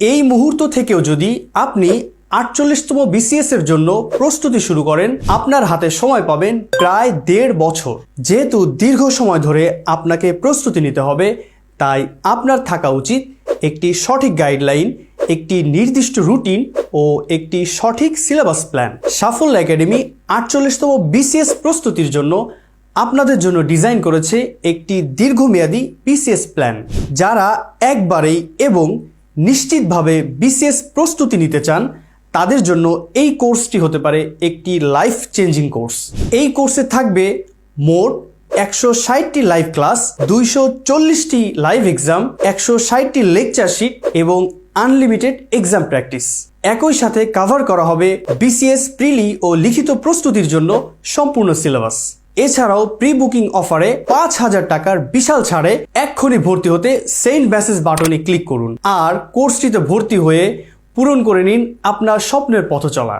এই মুহূর্ত থেকেও যদি আপনি আটচল্লিশতম বিসিএস এর জন্য প্রস্তুতি শুরু করেন, আপনার হাতে সময় পাবেন প্রায় দেড় বছর। যেহেতু দীর্ঘ সময় ধরে আপনাকে প্রস্তুতি নিতে হবে, তাই আপনার থাকা উচিত একটি সঠিক গাইডলাইন, একটি নির্দিষ্ট রুটিন ও একটি সঠিক সিলেবাস প্ল্যান। সাফল্য একাডেমি আটচল্লিশতম বিসিএস প্রস্তুতির জন্য আপনাদের জন্য ডিজাইন করেছে একটি দীর্ঘমেয়াদী বিসিএস প্ল্যান, যারা একবারেই এবং নিশ্চিতভাবে বিসিএস প্রস্তুতি নিতে চান, তাদের জন্য এই কোর্সটি হতে পারে একটি লাইফ চেঞ্জিং কোর্স। এই কোর্সে থাকবে মোট একশো ষাটটি লাইভ ক্লাস দুইশো চল্লিশটি লাইভ এক্সাম একশো ষাটটি লেকচার শিট এবং আনলিমিটেড এক্সাম প্র্যাকটিস একই সাথে কভার করা হবে বিসিএস প্রিলি ও লিখিত প্রস্তুতির জন্য সম্পূর্ণ সিলেবাস এছাড়াও প্রি বুকিং অফারে পাঁচ হাজার টাকার বিশাল ছাড়ে এক্ষুনি ভর্তি হতে সেন্ট ব্যাসেস বাটনে ক্লিক করুন। আর কোর্সটিতে ভর্তি হয়ে পূরণ করে নিন আপনার স্বপ্নের পথ চলা